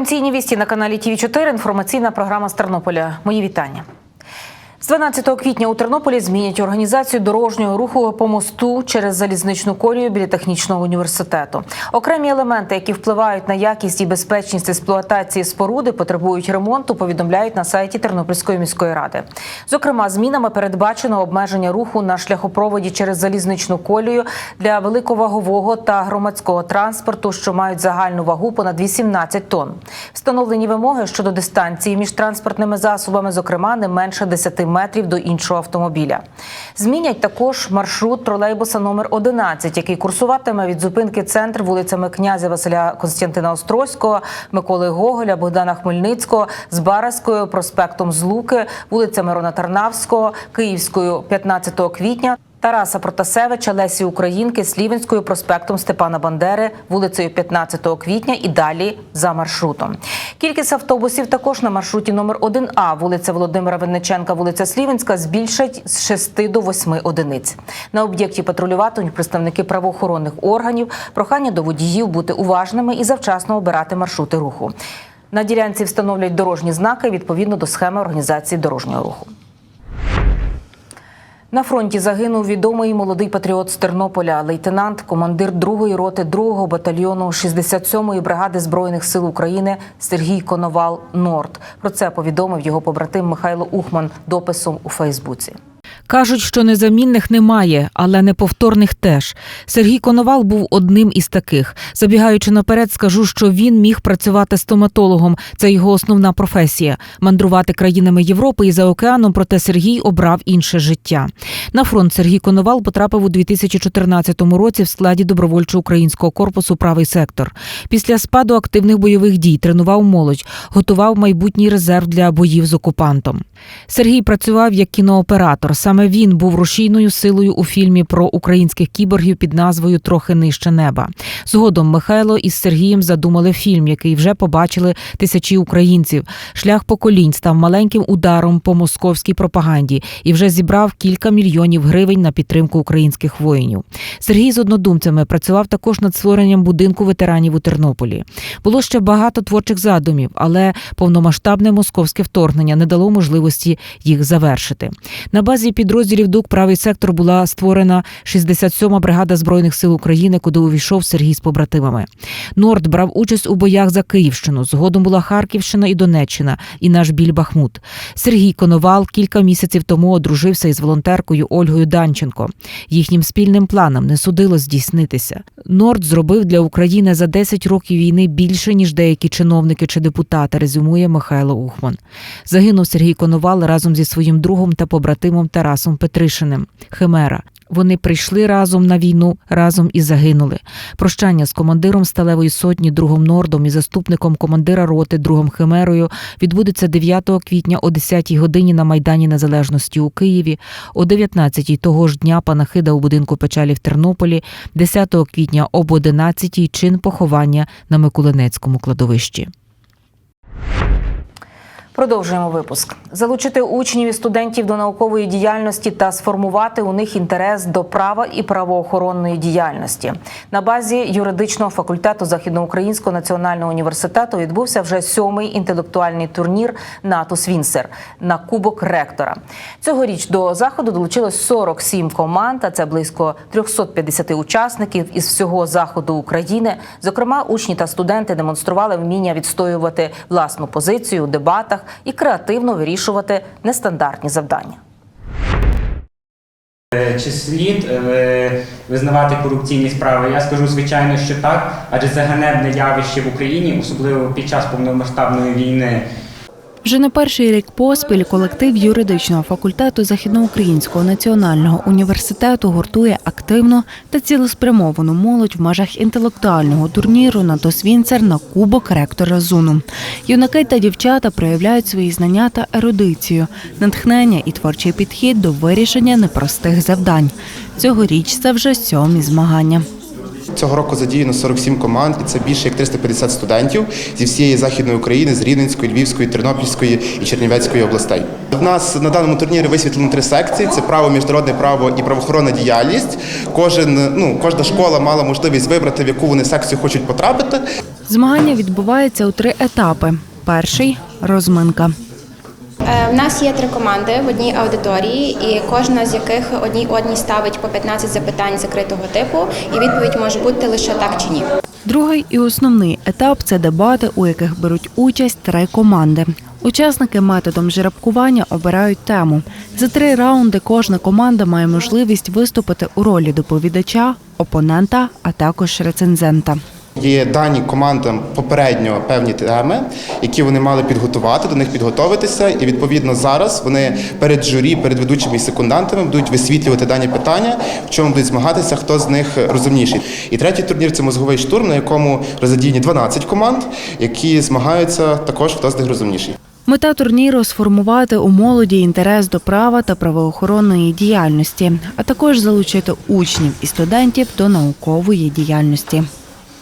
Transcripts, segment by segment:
Провінційні вісті на каналі ТВ 4 інформаційна програма з Тернополя. Мої вітання. З 12 квітня у Тернополі змінять організацію дорожнього руху по мосту через залізничну колію біля технічного університету. Окремі елементи, які впливають на якість і безпечність експлуатації споруди, потребують ремонту. Повідомляють на сайті Тернопільської міської ради. Зокрема, змінами передбачено обмеження руху на шляхопроводі через залізничну колію для великовагового та громадського транспорту, що мають загальну вагу понад 18 тонн. Встановлені вимоги щодо дистанції між транспортними засобами, зокрема, не менше 10 метрів до іншого автомобіля. Змінять також маршрут тролейбуса номер 11, який курсуватиме від зупинки центр вулицями князя Василя Константина Острозького, Миколи Гоголя, Богдана Хмельницького, з Бараською, проспектом Злуки, вулицями Рона Тарнавського, Київською 15 квітня. Тараса Протасевича, Лесі Українки, Слівенською, проспектом Степана Бандери, вулицею 15 квітня і далі за маршрутом. Кількість автобусів також на маршруті номер 1А, вулиця Володимира Винниченка, вулиця Слівенська збільшать з 6 до 8 одиниць. На об'єкті патрулюватимуть представники правоохоронних органів. Прохання до водіїв бути уважними і завчасно обирати маршрути руху. На ділянці встановлять дорожні знаки відповідно до схеми організації дорожнього руху. На фронті загинув відомий молодий патріот з Тернополя, лейтенант, командир 2-ї роти 2-го батальйону 67-ї бригади збройних сил України Сергій Коновал Норд. Про це повідомив його побратим Михайло Ухман дописом у Фейсбуці. Кажуть, що незамінних немає, але неповторних теж. Сергій Коновал був одним із таких. Забігаючи наперед, скажу, що він міг працювати стоматологом. Це його основна професія мандрувати країнами Європи і за океаном. Проте Сергій обрав інше життя. На фронт Сергій Коновал потрапив у 2014 році в складі добровольчого українського корпусу Правий сектор. Після спаду активних бойових дій тренував молодь, готував майбутній резерв для боїв з окупантом. Сергій працював як кінооператор. Саме він був рушійною силою у фільмі про українських кіборгів під назвою Трохи нижче неба. Згодом Михайло із Сергієм задумали фільм, який вже побачили тисячі українців. Шлях поколінь став маленьким ударом по московській пропаганді і вже зібрав кілька мільйонів гривень на підтримку українських воїнів. Сергій з однодумцями працював також над створенням будинку ветеранів у Тернополі. Було ще багато творчих задумів, але повномасштабне московське вторгнення не дало можливості їх завершити. На базі підрозділів ДУК правий сектор була створена 67-ма бригада збройних сил України, куди увійшов Сергій з побратимами. Норд брав участь у боях за Київщину. Згодом була Харківщина і Донеччина, і наш біль Бахмут. Сергій Коновал кілька місяців тому одружився із волонтеркою Ольгою Данченко. Їхнім спільним планом не судило здійснитися. Норд зробив для України за 10 років війни більше ніж деякі чиновники чи депутати. Резюмує Михайло Ухман. Загинув Сергій Коновал разом зі своїм другом та побратимом Тарасом Петришиним. Химера. Вони прийшли разом на війну, разом і загинули. Прощання з командиром сталевої сотні, другом Нордом і заступником командира роти, другом Химерою відбудеться 9 квітня о 10-й годині на Майдані Незалежності у Києві, о 19 того ж дня панахида у будинку печалі в Тернополі, 10 квітня об 11 чин поховання на Миколинецькому кладовищі. Продовжуємо випуск. Залучити учнів і студентів до наукової діяльності та сформувати у них інтерес до права і правоохоронної діяльності. На базі юридичного факультету Західноукраїнського національного університету відбувся вже сьомий інтелектуальний турнір «Натус Вінсер» на кубок ректора. Цьогоріч до заходу долучилось 47 команд, а це близько 350 учасників із всього заходу України. Зокрема, учні та студенти демонстрували вміння відстоювати власну позицію у дебатах і креативно вирішувати нестандартні завдання. Е, Чи слід е, визнавати корупційні справи? Я скажу звичайно, що так, адже це ганебне явище в Україні, особливо під час повномасштабної війни. Вже не перший рік поспіль колектив юридичного факультету Західноукраїнського національного університету гуртує активну та цілеспрямовану молодь в межах інтелектуального турніру на Вінцер на кубок ректора ЗУНу. Юнаки та дівчата проявляють свої знання та ерудицію, натхнення і творчий підхід до вирішення непростих завдань. Цьогоріч це вже сьомі змагання. Цього року задіяно 47 команд, і це більше як 350 студентів зі всієї західної України, з Рівненської, Львівської, Тернопільської і Чернівецької областей. В нас на даному турнірі висвітлено три секції: це право, міжнародне право і правоохоронна діяльність. Кожен ну кожна школа мала можливість вибрати, в яку вони секцію хочуть потрапити. Змагання відбуваються у три етапи. Перший розминка. Е, У нас є три команди в одній аудиторії, і кожна з яких одній одній ставить по 15 запитань закритого типу, і відповідь може бути лише так чи ні. Другий і основний етап це дебати, у яких беруть участь три команди. Учасники методом жеребкування обирають тему. За три раунди кожна команда має можливість виступити у ролі доповідача, опонента, а також рецензента. Є дані командам попередньо певні теми, які вони мали підготувати, до них підготовитися. І відповідно зараз вони перед журі, перед ведучими і секундантами будуть висвітлювати дані питання, в чому будуть змагатися, хто з них розумніший. І третій турнір це мозговий штурм, на якому задіяні 12 команд, які змагаються також, хто з них розумніший. Мета турніру сформувати у молоді інтерес до права та правоохоронної діяльності, а також залучити учнів і студентів до наукової діяльності.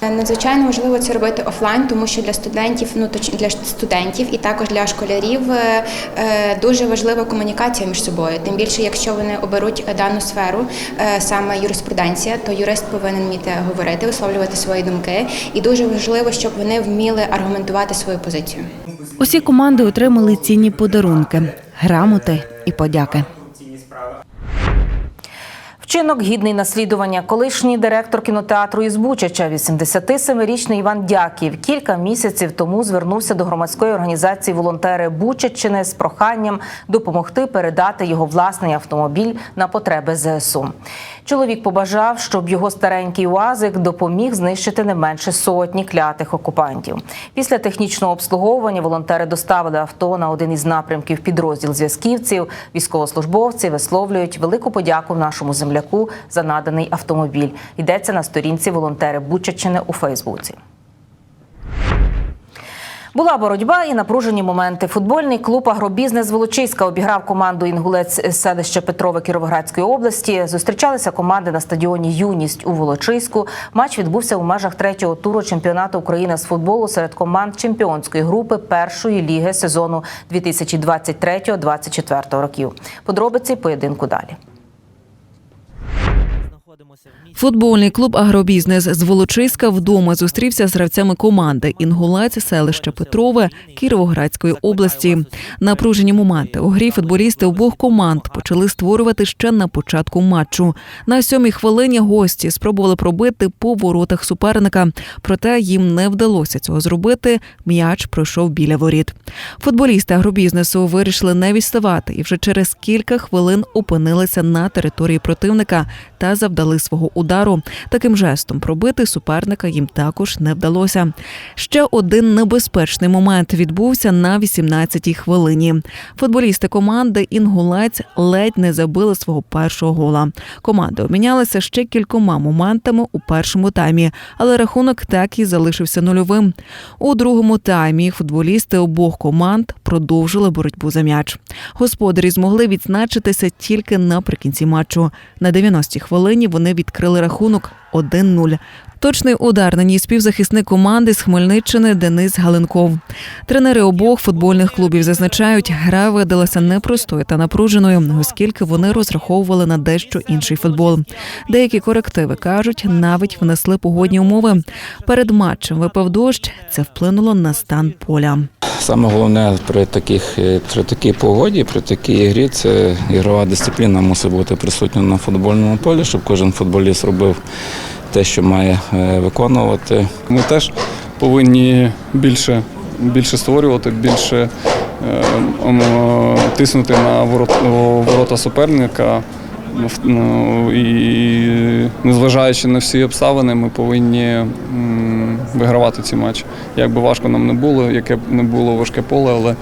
Е, Надзвичайно важливо це робити офлайн, тому що для студентів, ну точ для студентів і також для школярів е, е, дуже важлива комунікація між собою. Тим більше, якщо вони оберуть дану сферу, саме юриспруденція, то юрист повинен вміти говорити, висловлювати свої думки, і дуже важливо, щоб вони вміли аргументувати свою позицію. Усі команди отримали цінні подарунки, грамоти і подяки. Вчинок гідний наслідування. Колишній директор кінотеатру із Бучача, 87-річний Іван Дяків, кілька місяців тому звернувся до громадської організації волонтери Бучаччини з проханням допомогти передати його власний автомобіль на потреби ЗСУ. Чоловік побажав, щоб його старенький УАЗик допоміг знищити не менше сотні клятих окупантів. Після технічного обслуговування волонтери доставили авто на один із напрямків підрозділ зв'язківців. Військовослужбовці висловлюють велику подяку нашому земляку за наданий автомобіль. Йдеться на сторінці волонтери Бучачини у Фейсбуці. Була боротьба і напружені моменти. Футбольний клуб Агробізнес Волочиська обіграв команду Інгулець селища Петрове Кіровоградської області. Зустрічалися команди на стадіоні Юність у Волочиську. Матч відбувся у межах третього туру чемпіонату України з футболу серед команд чемпіонської групи першої ліги сезону 2023-2024 років. Подробиці поєдинку далі. Футбольний клуб Агробізнес з Волочиська вдома зустрівся з гравцями команди Інгулець, селище Петрове Кіровоградської області. Напружені моменти у грі футболісти обох команд почали створювати ще на початку матчу. На сьомій хвилині гості спробували пробити по воротах суперника, проте їм не вдалося цього зробити. М'яч пройшов біля воріт. Футболісти агробізнесу вирішили не відставати і вже через кілька хвилин опинилися на території противника та завдали свого удару. Таким жестом пробити суперника їм також не вдалося. Ще один небезпечний момент відбувся на 18-й хвилині. Футболісти команди Інгулець ледь не забили свого першого гола. Команди обмінялися ще кількома моментами у першому таймі, але рахунок так і залишився нульовим. У другому таймі футболісти обох команд продовжили боротьбу за м'яч. Господарі змогли відзначитися тільки наприкінці матчу. На 90-й хвилині вони відкрили рахунок 1-0. Точний удар наніс співзахисник команди з Хмельниччини Денис Галенков. Тренери обох футбольних клубів зазначають, гра видалася непростою та напруженою, оскільки вони розраховували на дещо інший футбол. Деякі корективи кажуть, навіть внесли погодні умови. Перед матчем випав дощ. Це вплинуло на стан поля. Саме головне при таких е, при такій погоді, при такій грі, це ігрова дисципліна мусить бути присутня на футбольному полі, щоб кожен футболіст робив те, що має е, виконувати. Ми теж повинні більше, більше створювати, більше е, е, тиснути на ворот- ворота суперника. Ну, І незважаючи на всі обставини, ми повинні вигравати ці матчі. Як би важко нам не було, яке б не було важке поле, але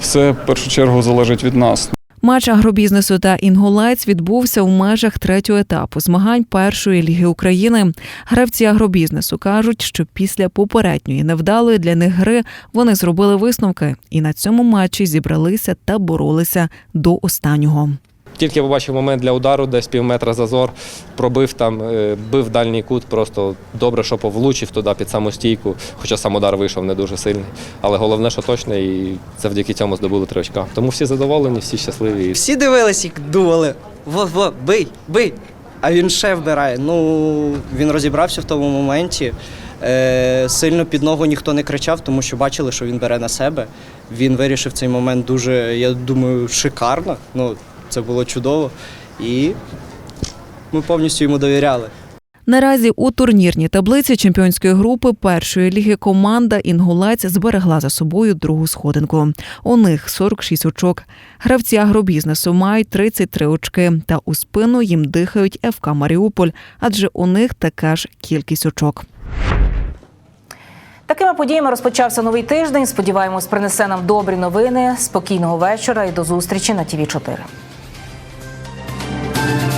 все в першу чергу залежить від нас. Матч агробізнесу та інгулець відбувся в межах третього етапу змагань першої ліги України. Гравці агробізнесу кажуть, що після попередньої невдалої для них гри вони зробили висновки і на цьому матчі зібралися та боролися до останнього. Тільки побачив момент для удару, десь пів метра зазор, пробив там, е, бив дальній кут, просто добре, що повлучив туди під саму стійку, хоча сам удар вийшов не дуже сильний. Але головне, що точно, і завдяки цьому здобули три очка. Тому всі задоволені, всі щасливі. Всі дивились і думали, во, во, бий, бий. А він ще вбирає. Ну, він розібрався в тому моменті. Е, сильно під ногу ніхто не кричав, тому що бачили, що він бере на себе. Він вирішив цей момент дуже, я думаю, шикарно. Ну, це було чудово. І ми повністю йому довіряли. Наразі у турнірній таблиці чемпіонської групи першої ліги команда Інгулець зберегла за собою другу сходинку. У них 46 очок. Гравці агробізнесу мають 33 очки, та у спину їм дихають ФК Маріуполь, адже у них така ж кількість очок. Такими подіями розпочався новий тиждень. Сподіваємось, принесе нам добрі новини. Спокійного вечора і до зустрічі на ТІВІ 4 Thank you.